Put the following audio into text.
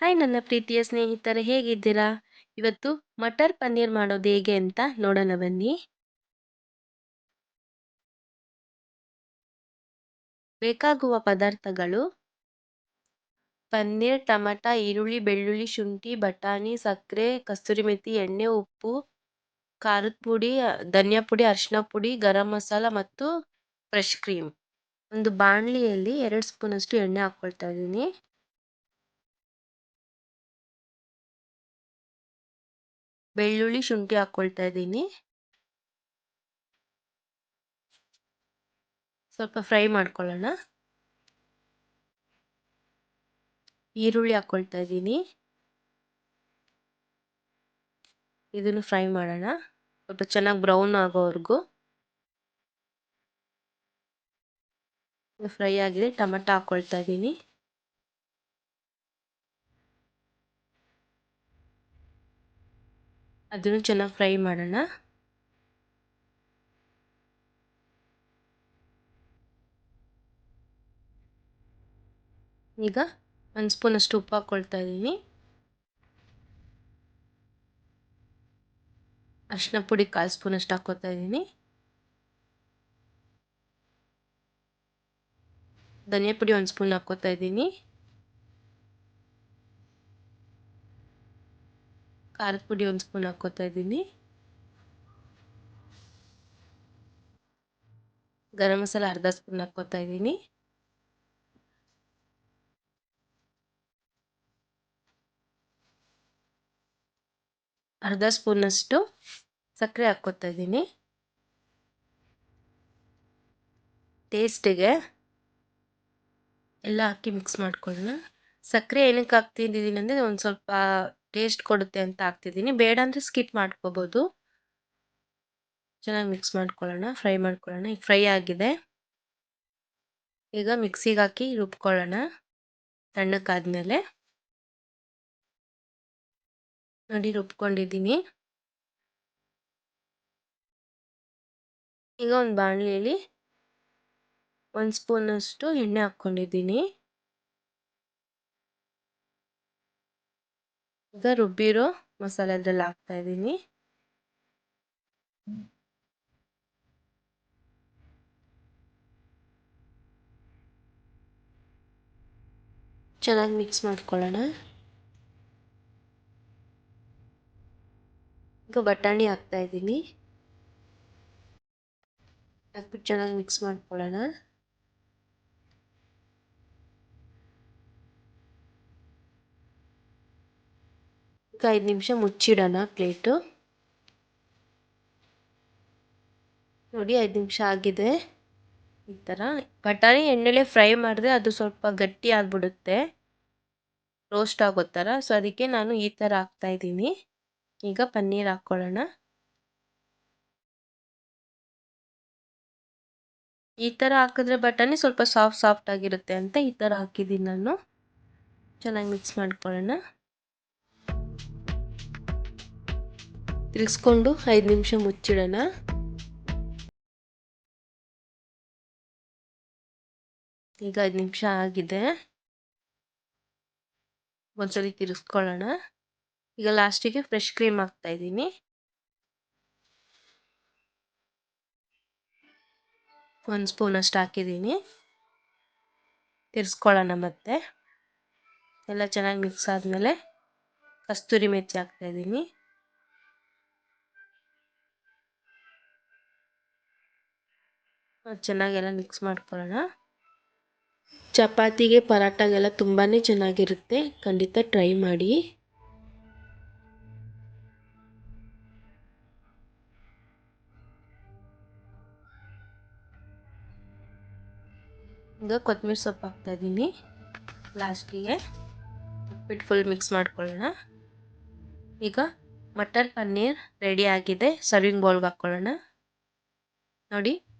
Hi, ನನ್ನ ಪ್ರೀತಿಯ ಸ್ನೇಹಿತರೆ, ಹೇಗಿದ್ದೀರಾ? ಇವತ್ತು ಮಟರ್ ಪನ್ನೀರ್ ಮಾಡೋದು ಹೇಗೆ ಅಂತ ನೋಡೋಣ ಬನ್ನಿ. ಬೇಕಾಗುವ ಪದಾರ್ಥಗಳು. ಪನ್ನೀರ್, ಟಮಟ, ಈರುಳ್ಳಿ, ಬೆಳ್ಳುಳ್ಳಿ, ಶುಂಠಿ, ಬಟಾಣಿ, ಸಕ್ಕರೆ, ಕಸ್ತೂರಿ ಮೆಥಿ, ಎಣ್ಣೆ, ಉಪ್ಪು, ಖಾರದ ಪುಡಿ, ಧನಿಯಾ ಪುಡಿ ಅರಿಶಿನ ಪುಡಿ, ಗರಂ ಮಸಾಲ ಮತ್ತು ಫ್ರೆಶ್ ಕ್ರೀಮ್ ಒಂದು ಬಾಣಲಿಯಲ್ಲಿ ಎರಡು ಸ್ಪೂನಷ್ಟು ಎಣ್ಣೆ ಹಾಕ್ಕೊಳ್ತಾ ಇದ್ದೀನಿ. ಬೆಳ್ಳುಳ್ಳಿ ಶುಂಠಿ ಹಾಕ್ಕೊಳ್ತಾ ಇದ್ದೀನಿ. ಸ್ವಲ್ಪ ಫ್ರೈ ಮಾಡ್ಕೊಳ್ಳೋಣ. ಈರುಳ್ಳಿ ಹಾಕ್ಕೊಳ್ತಾ ಇದ್ದೀನಿ. ಇದನ್ನು ಫ್ರೈ ಮಾಡೋಣ. ಸ್ವಲ್ಪ ಚೆನ್ನಾಗಿ ಬ್ರೌನ್ ಆಗೋವರೆಗೂ. ಫ್ರೈ ಆಗಿದೆ. ಟೊಮೆಟೊ ಹಾಕ್ಕೊಳ್ತಾ ಇದ್ದೀನಿ. ಅದನ್ನು ಚೆನ್ನಾಗಿ ಫ್ರೈ ಮಾಡೋಣ. ಈಗ ಒಂದು ಸ್ಪೂನಷ್ಟು ಉಪ್ಪು ಹಾಕ್ಕೊಳ್ತಾ ಇದ್ದೀನಿ. ಅರಿಶಿನ ಪುಡಿ ಕಾಲು ಸ್ಪೂನಷ್ಟು ಹಾಕ್ಕೊತಾ ಇದ್ದೀನಿ. ಧನಿಯಾ ಪುಡಿ ಒಂದು ಸ್ಪೂನ್ ಹಾಕ್ಕೊತಾ ಇದ್ದೀನಿ. ಖಾರದ ಪುಡಿ ಒಂದು ಸ್ಪೂನ್ ಹಾಕ್ಕೋತಾ ಇದ್ದೀನಿ. ಗರಂ ಮಸಾಲ ಅರ್ಧ ಸ್ಪೂನ್ ಹಾಕ್ಕೋತಾ ಇದ್ದೀನಿ. ಅರ್ಧ ಸ್ಪೂನಷ್ಟು ಸಕ್ಕರೆ ಹಾಕ್ಕೋತಾ ಇದ್ದೀನಿ. ಟೇಸ್ಟಿಗೆ ಎಲ್ಲ ಹಾಕಿ ಮಿಕ್ಸ್ ಮಾಡ್ಕೊಳ್ಳೋಣ. ಸಕ್ಕರೆ ಏನಕ್ಕೆ ಹಾಕ್ತಿದ್ದೀನಿ ಅಂದರೆ ಒಂದು ಸ್ವಲ್ಪ ಟೇಸ್ಟ್ ಕೊಡುತ್ತೆ ಅಂತ ಹಾಕ್ತಿದ್ದೀನಿ. ಬೇಡ ಅಂದರೆ ಸ್ಕಿಪ್ ಮಾಡ್ಕೋಬೋದು. ಚೆನ್ನಾಗಿ ಮಿಕ್ಸ್ ಮಾಡ್ಕೊಳ್ಳೋಣ ಫ್ರೈ ಮಾಡ್ಕೊಳ್ಳೋಣ. ಈಗ ಫ್ರೈ ಆಗಿದೆ. ಈಗ ಮಿಕ್ಸಿಗೆ ಹಾಕಿ ರುಬ್ಕೊಳ್ಳೋಣ ತಣ್ಣಕ್ಕಾದ್ಮೇಲೆ ನೋಡಿ ರುಬ್ಕೊಂಡಿದ್ದೀನಿ. ಈಗ ಒಂದು ಬಾಣಲೆಯಲ್ಲಿ ಒಂದು ಸ್ಪೂನಷ್ಟು ಎಣ್ಣೆ ಹಾಕ್ಕೊಂಡಿದ್ದೀನಿ. ಈಗ ರುಬ್ಬಿರೋ ಮಸಾಲೆ ಅದ್ರಲ್ಲಿ ಹಾಕ್ತಾ ಇದ್ದೀನಿ ಚೆನ್ನಾಗಿ ಮಿಕ್ಸ್ ಮಾಡ್ಕೊಳ್ಳೋಣ ಈಗ ಬಟಾಣಿ ಹಾಕ್ತಾ ಇದ್ದೀನಿ ಹಾಕ್ಬಿಟ್ಟು ಚೆನ್ನಾಗಿ ಮಿಕ್ಸ್ ಮಾಡ್ಕೊಳ್ಳೋಣ ಐದು ನಿಮಿಷ ಮುಚ್ಚಿಡೋಣ ಪ್ಲೇಟು. ನೋಡಿ, ಐದು ನಿಮಿಷ ಆಗಿದೆ. ಈ ಥರ. ಬಟಾಣಿ ಎಣ್ಣೆಲೆ ಫ್ರೈ ಮಾಡಿದ್ರೆ ಅದು ಸ್ವಲ್ಪ ಗಟ್ಟಿ ಆಗಿಬಿಡುತ್ತೆ. ರೋಸ್ಟ್ ಆಗೋ ಥರ. ಸೊ, ಅದಕ್ಕೆ ನಾನು ಈ ಥರ ಹಾಕ್ತಾಯಿದ್ದೀನಿ ಈಗ ಪನ್ನೀರ್ ಹಾಕ್ಕೊಳ್ಳೋಣ. ಈ ಥರ ಹಾಕಿದ್ರೆ ಬಟಾಣಿ ಸ್ವಲ್ಪ ಸಾಫ್ಟ್ ಸಾಫ್ಟ್ ಆಗಿರುತ್ತೆ ಅಂತ ಈ ಥರ ಹಾಕಿದ್ದೀನಿ ನಾನು. ಚೆನ್ನಾಗಿ ಮಿಕ್ಸ್ ಮಾಡ್ಕೊಳ್ಳೋಣ. ತಿರ್ಗಿಸ್ಕೊಂಡು ಐದು ನಿಮಿಷ ಮುಚ್ಚಿಡೋಣ. ಈಗ ಐದು ನಿಮಿಷ ಆಗಿದೆ. ಒಂದ್ಸಲಿ ತಿರ್ಗಿಸ್ಕೊಳ್ಳೋಣ. ಈಗ ಲಾಸ್ಟಿಗೆ ಫ್ರೆಶ್ ಕ್ರೀಮ್ ಹಾಕ್ತಾ ಇದ್ದೀನಿ. ಒಂದು ಸ್ಪೂನ್ ಅಷ್ಟು ಹಾಕಿದ್ದೀನಿ. ತಿರ್ಸ್ಕೊಳ್ಳೋಣ ಮತ್ತೆ. ಎಲ್ಲ ಚೆನ್ನಾಗಿ ಮಿಕ್ಸ್ ಆದಮೇಲೆ ಕಸ್ತೂರಿ ಮೆಥಿ ಹಾಕ್ತಾಯಿದ್ದೀನಿ ಚೆನ್ನಾಗೆಲ್ಲ ಮಿಕ್ಸ್ ಮಾಡ್ಕೊಳ್ಳೋಣ. ಚಪಾತಿಗೆ ಪರಾಟಾಗೆಲ್ಲ ತುಂಬಾ ಚೆನ್ನಾಗಿರುತ್ತೆ. ಖಂಡಿತ ಟ್ರೈ ಮಾಡಿ. ಈಗ ಕೊತ್ತಂಬರಿ ಸೊಪ್ಪು ಹಾಕ್ತಾಯಿದ್ದೀನಿ ಲಾಸ್ಟಿಗೆ ಉಪ್ಪಿಟ್ಟು ಫುಲ್ ಮಿಕ್ಸ್ ಮಾಡ್ಕೊಳ್ಳೋಣ. ಈಗ ಮಟರ್ ಪನ್ನೀರ್ ರೆಡಿ ಆಗಿದೆ. ಸರ್ವಿಂಗ್ ಬೌಲ್ಗೆ ಹಾಕ್ಕೊಳ್ಳೋಣ. ನೋಡಿ.